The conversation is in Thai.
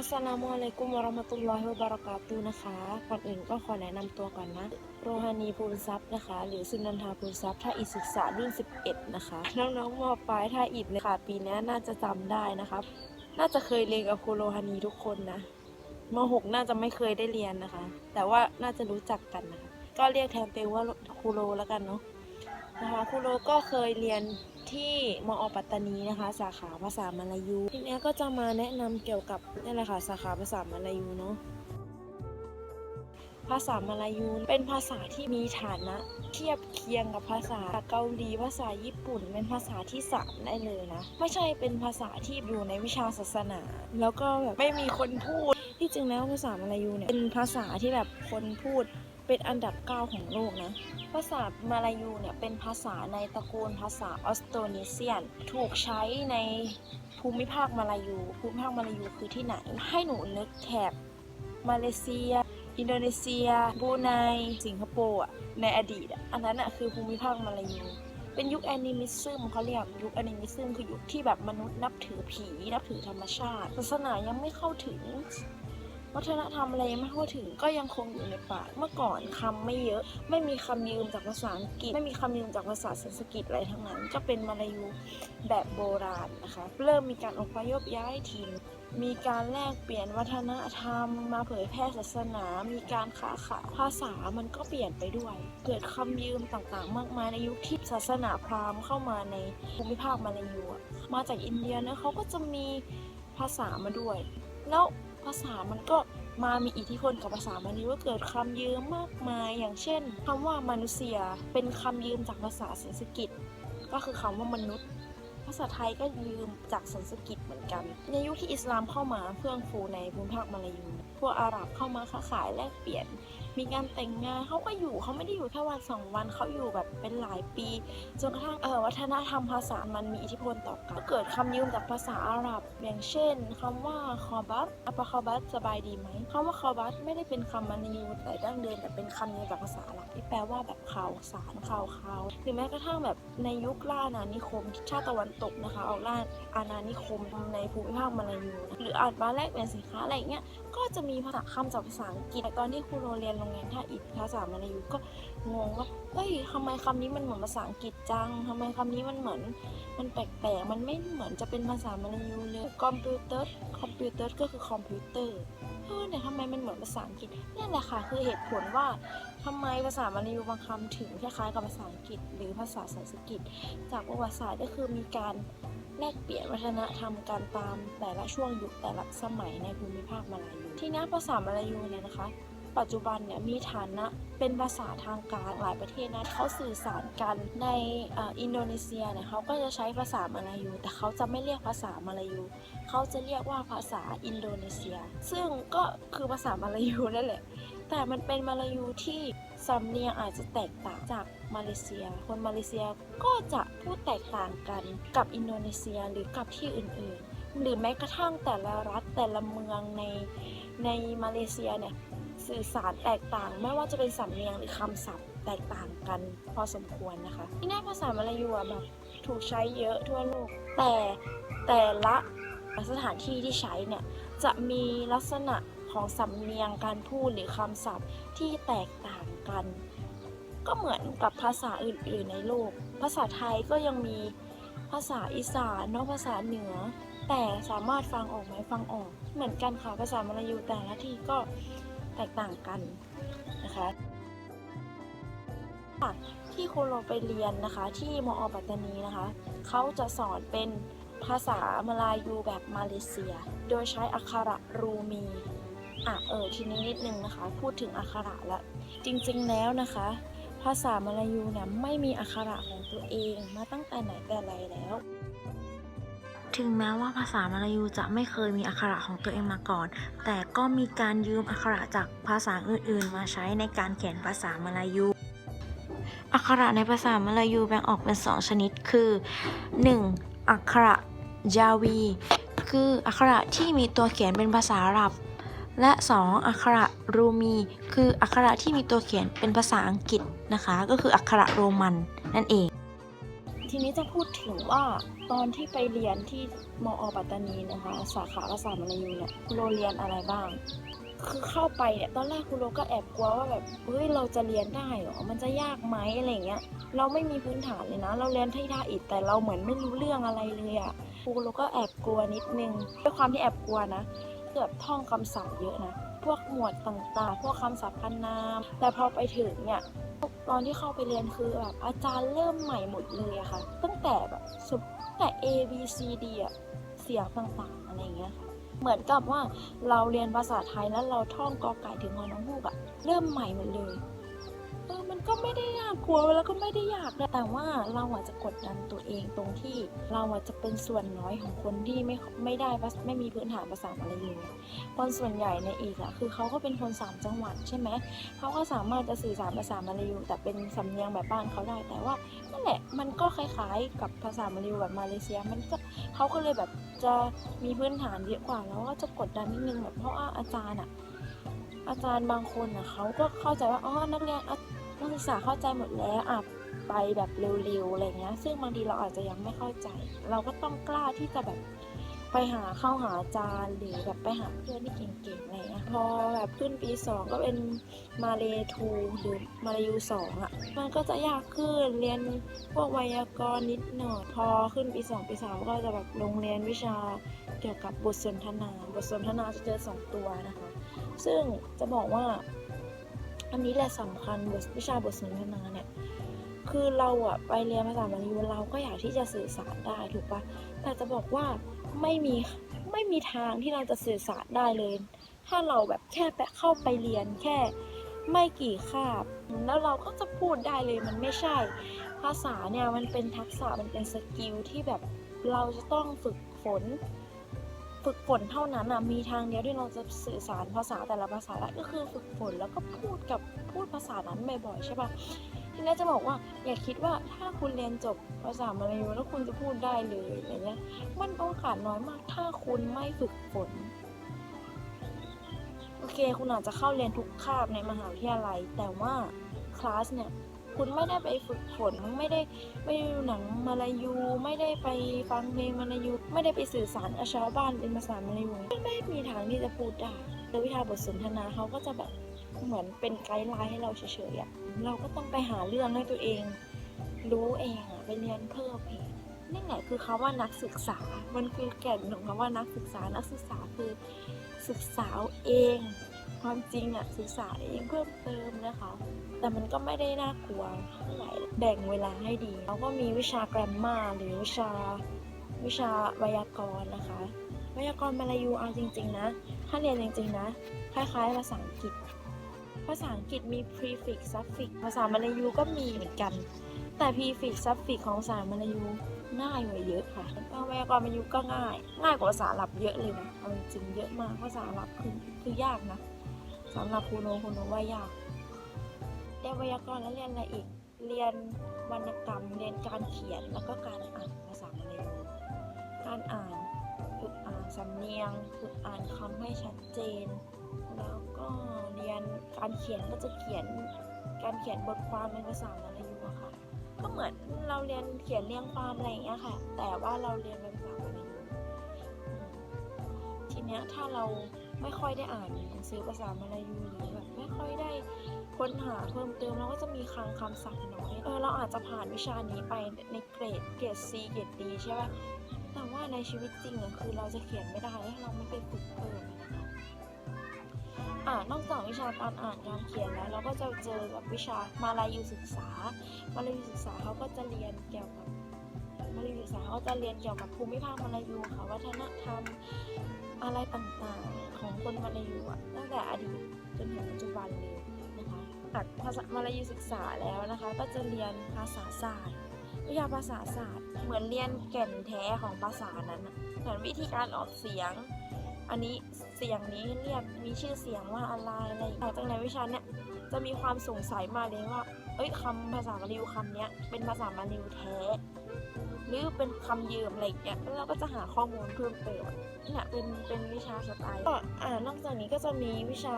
อัสสลามุอะลัยกุมวะเราะมะตุลลอฮิวะบะเราะกาตุนะคะ ก่อนอื่นก็ขอแนะนำตัวก่อนนะ โรฮานีภูลทรัพย์นะคะ หรือสุนันทาภูลทรัพย์ท่าอิศึกษารุ่น 11 นะคะ น้องๆมปลายท่าอิฐเลยค่ะ ปีนี้น่าจะจำได้นะคะน่าจะเคยเรียนกับครูโรฮานีทุกคนนะม .6 น่าจะไม่เคยได้เรียนนะคะ แต่ว่าน่าจะรู้จักกันนะคะ ก็เรียกแทนเตัวว่าครูโรแล้วกันเนาะนะคะครูโรก็เคยเรียน ที่มอปัตตานีนะคะ สาขาภาษามลายูทีนี้ก็จะมาแนะนำเกี่ยวกับนี่แหละค่ะสาขาภาษามลายูเนาะภาษามลายูเป็นภาษาที่มีฐานะเทียบเคียงกับภาษาเกาหลีภาษาญี่ปุ่น เป็นภาษาที่สามได้เลยนะ ไม่ใช่เป็นภาษาที่อยู่ในวิชาศาสนา แล้วก็แบบไม่มีคนพูดที่จริงแล้วภาษามลายูเนี่ยเป็นภาษาที่แบบคนพูด เป็นอันดับเก้าของโลกนะ ภาษามาลายูเนี่ยเป็นภาษาในตระกูลภาษาออสโตรเนเซียน ถูกใช้ในภูมิภาคมาลายู ภูมิภาคมาลายูคือที่ไหน ให้หนูนึกแถบมาเลเซีย อินโดนีเซียบรูไน สิงคโปร์อะในอดีตอะอันนั้นอะคือภูมิภาคมาลายูเป็นยุคแอนิมิซึมเขาเรียกยุคแอนิมิซึมคือยุคที่แบบมนุษย์นับถือผี นับถือธรรมชาติ ศาสนายังไม่เข้าถึง วัฒนธรรมอะไรไม่เข้าถึงก็ยังคงอยู่ในป่าเมื่อก่อนคำไม่เยอะ ไม่มีคำยืมจากภาษาอังกฤษ ไม่มีคำยืมจากภาษาสันสกฤตอะไรทั้งนั้น ก็เป็นมาลายูแบบโบราณนะคะ เริ่มมีการอพยพย้ายถิ่นมีการแลกเปลี่ยนวัฒนธรรม มาเผยแพร่ศาสนา มีการค้าขายภาษามันก็เปลี่ยนไปด้วย เกิดคำยืมต่างๆ มากมายในยุคที่ศาสนาพราหมณ์เข้ามาในภูมิภาคมาลายูมาจากอินเดียนะเขาก็จะมีภาษามาด้วย แล้ว ภาษามันก็มามีอิทธิพลกับภาษามานี้ว่าเกิดคำยืมมากมายอย่างเช่นคำว่ามนุษยเป็นคำยืมจากภาษาสันสกฤตก็คือคำว่ามนุษย์ ภาษาไทยก็ยืมจากสันสกฤตเหมือนกัน ในยุคที่อิสลามเข้ามาเพื่องฟูในภูมิภาคมาลายูพวกอาหรับเข้ามาค้าขายแลกเปลี่ยน มีการแต่งงานเขาก็อยู่เขาไม่ได้อยู่แค่วันสองวันเขาอยู่แบบเป็นหลายปีจนกระทั่งเออวัฒนธรรมภาษามันมีอิทธิพลต่อกันก็เกิดคำยืมจากภาษาอาหรับ อย่างเช่นคำว่าคอบัตอัปคอบัตสบายดีไหมคำว่าคอบัตไม่ได้เป็นคำมาลายูแต่ดั้งเดิมแต่เป็นคำยืมจากภาษาอาหรับที่แปลว่าแบบข่าวสารข่าวข่าวหรือแม้กระทั่งแบบในยุคล่าอาณานิคม ชาติตะวันตกนะคะออกล่าอาณานิคมในภูมิภาคมาลายูหรืออาจมาแลกเปลี่ยนสินค้าอะไรเงี้ยก็จะมีภาษาคำจากภาษาอังกฤษแต่ตอนที่ครูโรเรียนโรงเรียนท่าอิฐภาษามาลายูก็งงว่าเฮ้ยทำไมคำนี้มันเหมือนภาษาอังกฤษจังทำไมคำนี้มันเหมือนมันแปลกๆมันไม่เหมือนจะเป็นภาษามาลายูเลยคอมพิวเตอร์คอมพิวเตอร์ก็คือคอมพิวเตอร์เออเนี่ยทำไมมันเหมือนภาษาอังกฤษนี่แหละค่ะคือเหตุผลว่าทำไมภาษามาลายูบางคำถึงคล้ายๆกับภาษาอังกฤษ หรือภาษาสันสกฤตจากประวัติศาสตร์ก็คือมีการแลกเปลี่ยนวัฒนธรรมการตามแต่ละช่วงยุคแต่ละสมัยในภูมิภาคมาลายู ที่นี้ภาษามาลายูเนี่ยนะคะ ปัจจุบันเนี่ยมีฐานะเป็นภาษาทางการหลายประเทศนะเขาสื่อสารกันในอินโดนีเซียเนี่ยเขาก็จะใช้ภาษามาลายู แต่เขาจะไม่เรียกภาษามาลายูเขาจะเรียกว่าภาษาอินโดนีเซีย ซึ่งก็คือภาษามาลายูนั่นแหละ แต่มันเป็นมาลายูที่สำเนียงอาจจะแตกต่างจากมาเลเซีย คนมาเลเซียก็จะพูดแตกต่างกันกับอินโดนีเซียหรือกับที่อื่นๆ หรือแม้กระทั่งแต่ละรัฐแต่ละเมืองในในมาเลเซียเนี่ย สื่อสารแตกต่าง ไม่ว่าจะเป็นสำเนียงหรือคำศัพท์แตกต่างกันพอสมควรนะคะ ที่หน้าภาษามาลายูอะแบบถูกใช้เยอะทั่วโลก แต่แต่ละสถานที่ที่ใช้เนี่ยจะมีลักษณะของสำเนียงการพูดหรือคำศัพท์ที่แตกต่างกัน ก็เหมือนกับภาษาอื่น ๆ ในโลก ภาษาไทยก็ยังมีภาษาอีสานนอะภาษาเหนือ แต่สามารถฟังออกไหมฟังออก เหมือนกันค่ะภาษามลายูแต่ละที่ก็ แตกต่างกันนะคะที่โคโลไปเรียนนะคะ ที่มอปัตตานีนะคะเขาจะสอนเป็นภาษามลายูแบบมาเลเซีย โดยใช้อักขระรูมีอะเออทีนี้นิดนึงนะคะ พูดถึงอักขระล้วจริงๆแล้วนะคะ ภาษามลายูเนี่ยไม่มีอักขระของตัวเองมาตั้งแต่ไหนแต่ไรแล้ว ถึงแม้ว่าภาษามาลายูจะไม่เคยมีอักขระของตัวเองมาก่อน แต่ก็มีการยืมอักขระจากภาษาอื่น ๆ มาใช้ในการเขียนภาษามาลายู อักขระในภาษามาลายูแบ่งออกเป็น 2 ชนิดคือ 1. อักขระจาวี คืออักขระที่มีตัวเขียนเป็นภาษาอาหรับ และ 2. อักขระรูมี คืออักขระที่มีตัวเขียนเป็นภาษาอังกฤษนะคะ ก็คืออักขระโรมันนั่นเอง ทีนี้จะพูดถึงว่าตอนที่ไปเรียนที่มอปัตตานีนะคะ สาขาภาษามลายูเนี่ยครูโรเรียนอะไรบ้าง คือเข้าไปเนี่ยตอนแรกครูโรก็แอบกลัวว่าแบบเฮ้ยเราจะเรียนได้หรอมันจะยากไหมอะไรเงี้ยเราไม่มีพื้นฐานเลยนะ เราเรียนที่ท่าอิฐแต่เราเหมือนไม่รู้เรื่องอะไรเลยอะครูโรก็แอบกลัวนิดนึงด้วยความที่แอบกลัวนะเกือบท่องคำศัพท์เยอะนะพวกหมวดต่างๆ พวกคำศัพท์พันนาม แต่พอไปถึงเนี่ย ตอนที่เข้าไปเรียนคือแบบอาจารย์เริ่มใหม่หมดเลยอะค่ะ ตั้งแต่แบบสุดตั้งแต่ A B C D อะเสียงต่างๆอะไรอย่างเงี้ยค่ะเหมือนกับว่าเราเรียนภาษาไทยแล้วเราท่องกอไก่ถึงงอน้องฮูกอะเริ่มใหม่หมดเลย เออมันก็ไม่ได้ยากกลัวแล้วก็ไม่ได้ยากนะแต่ว่าเราอาจจะกดดันตัวเองตรงที่เราอาจจะเป็นส่วนน้อยของคนที่ไม่ไม่ได้ภาษไม่มีพื้นฐานภาษาอะไรเลยคนส่วนใหญ่ในอีกอะคือเขาก็เป็นคนสามจังหวัดใช่ไหมเขาก็สามารถจะสื่อสารภาษามาลายูแต่เป็นสำเนียงแบบบ้านเขาได้แต่ว่านั่นแหละมันก็คล้ายๆ กับภาษามาลายูแบบมาเลเซีย มันก็เขาก็เลยแบบจะมีพื้นฐานเยอะกว่าแล้วก็จะกดดันนิดนึงแบบเพราะว่าอาจารย์อะอาจารย์บางคนอะเขาก็เข้าใจว่าอ๋อนักเรียนอะ นักศึกษาเข้าใจหมดแล้วอะไปแบบเร็วๆอะไรเงี้ย ซึ่งบางทีเราอาจจะยังไม่เข้าใจ เราก็ต้องกล้าที่จะแบบไปหาเข้าหาอาจารย์หรือแบบไปหาเพื่อนที่เก่งๆอะไรเงี้ยพอแบบขึ้นปี 2 ก็เป็นมาเลทูหรือมาลายูสองอะมันก็จะยากขึ้นเรียนพวกไวยากรณ์นิดหน่อยพอขึ้นปี 2 ปี 3 ก็จะแบบลงเรียนวิชาเกี่ยวกับบทสนทนา บทสนทนาจะเจอ2ตัวนะคะ ซึ่งจะบอกว่า อันนี้แหละสำคัญบทวิชาบทสนทนาเนี่ยคือเราอะไปเรียนภาษามาลายูเราก็อยากที่จะสื่อสารได้ถูกปะแต่จะบอกว่าไม่มีไม่มีทางที่เราจะสื่อสารได้เลย ถ้าเราแบบแค่ไปเข้าไปเรียนแค่ไม่กี่คาบ แล้วเราก็จะพูดได้เลยมันไม่ใช่ ภาษาเนี่ยมันเป็นทักษะมันเป็นสกิลที่แบบเราจะต้องฝึกฝน ฝึกฝนเท่านั้นอะมีทางเดียวที่เราจะสื่อสารภาษาแต่ละภาษาได้ก็คือฝึกฝนแล้วก็พูดกับพูดภาษานั้นบ่อยๆใช่ปะทีนี้จะบอกว่าอย่าคิดว่าถ้าคุณเรียนจบภาษามลายูแล้วคุณจะพูดได้เลยอะไรเงี้ยมันโอกาสน้อยมากถ้าคุณไม่ฝึกฝนโอเค คุณอาจจะเข้าเรียนทุกคาบในมหาวิทยาลัย แต่ว่าคลาสเนี่ย คุณไม่ได้ไปฝึกฝนไม่ได้ไปดูหนังมาลายู ไม่ได้ไปฟังเพลงมาลายู ไม่ได้ไปสื่อสารกับชาวบ้านเป็นภาษามาลายูไม่ไม่มีทางที่จะพูดได้แต่วิชาบทสนทนาเขาก็จะแบบเหมือนเป็นไกด์ไลน์ให้เราเฉยๆอะเราก็ต้องไปหาเรื่องให้ตัวเอง รู้เองอะไปเรียนเพิ่มเองนี่แหละคือคาว่านักศึกษา มันคือแก่นของคำว่านักศึกษา นักศึกษาคือศึกษาเอง ความจริงอะศึกษาเองเพิ่มเติมนะคะ แต่มันก็ไม่ได้น่ากลัวเท่าไหร่แบ่งเวลาให้ดีแล้วก็มีวิชาแกรมมาหรือวิชาวิชาไวยากรณ์นะคะไวยากรณ์มาลายูเอาจริง ๆ นะ ถ้าเรียนจริง ๆ นะ คล้ายๆภาษาอังกฤษ ภาษาอังกฤษมี prefix suffix ภาษามาลายูก็มีเหมือนกัน แต่ prefix suffix ของภาษามาลายูง่ายกว่าเยอะค่ะไวยากรณ์มาลายูก็ง่าย ง่ายกว่าภาษาอาหรับเยอะเลยนะเอาจริงๆเยอะมากภาษาอาหรับคือคือยากนะ สำหรับครูโนครูโนว่ายากเรียนไวยากรณ์แล้วเรียนอะไรอีก เรียนวรรณกรรม เรียนการเขียนแล้วก็การอ่านภาษามาลายูการอ่านฝึกอ่านสำเนียงฝึกอ่านคำให้ชัดเจน แล้วก็เรียนการเขียนก็จะเขียนการเขียนบทความเป็นภาษามาลายูอะค่ะ ก็เหมือนเราเรียนเขียนเรียงความอะไรอย่างเงี้ยค่ะ แต่ว่าเราเรียนเป็นภาษามาลายูอืมทีเนี้ยถ้าเรา ไม่ค่อยได้อ่านหนังสือภาษามาลายูหรือแบบไม่ค่อยได้ค้นหาเพิ่มเติมเราก็จะมีคลังคำศัพท์น้อยเออเราอาจจะผ่านวิชานี้ไปในเกรดเกรด C เกรด D ใช่ป่ะแต่ว่าในชีวิตจริงอะคือเราจะเขียนไม่ได้ถ้าเราไม่ไปฝึกเพิ่มนอ่านอกจากวิชาการอ่านการเขียนแล้วเราก็จะเจอกับวิชามาลายูศึกษา มาลายูศึกษาเขาก็จะเรียนเกี่ยวกับ มาลายูศึกษาเขาจะเรียนเกี่ยวกับภูมิภาคมาลายูค่ะวัฒนธรรมอะไรต่างๆของคนมาลายูอะตั้งแต่อดีตจนถึงปัจจุบันเลยนะคะจากภาษามาลายูศึกษาแล้วนะคะ ก็จะเรียนภาษาศาสตร์วิชาภาษาศาสตร์ เหมือนเรียนแก่นแท้ของภาษานั้นเหมือนวิธีการออกเสียง อันนี้เสียงนี้เรียกมีชื่อเสียงว่าอะไรอะไรหลังจากในนวิชาเนี้ยจะมีความสงสัยมาเลยว่า เอ้ยคำภาษามาลายูคำเนี้ยเป็นภาษามาลายูแท้ หรือเป็นคำยืมอะไรอย่างเงี้ยแล้วเราก็จะหาข้อมูลเพิ่มเติมเนี่ยเป็นเป็นวิชาสไตล์ก็อ่านอกจากนี้ก็จะมีวิชา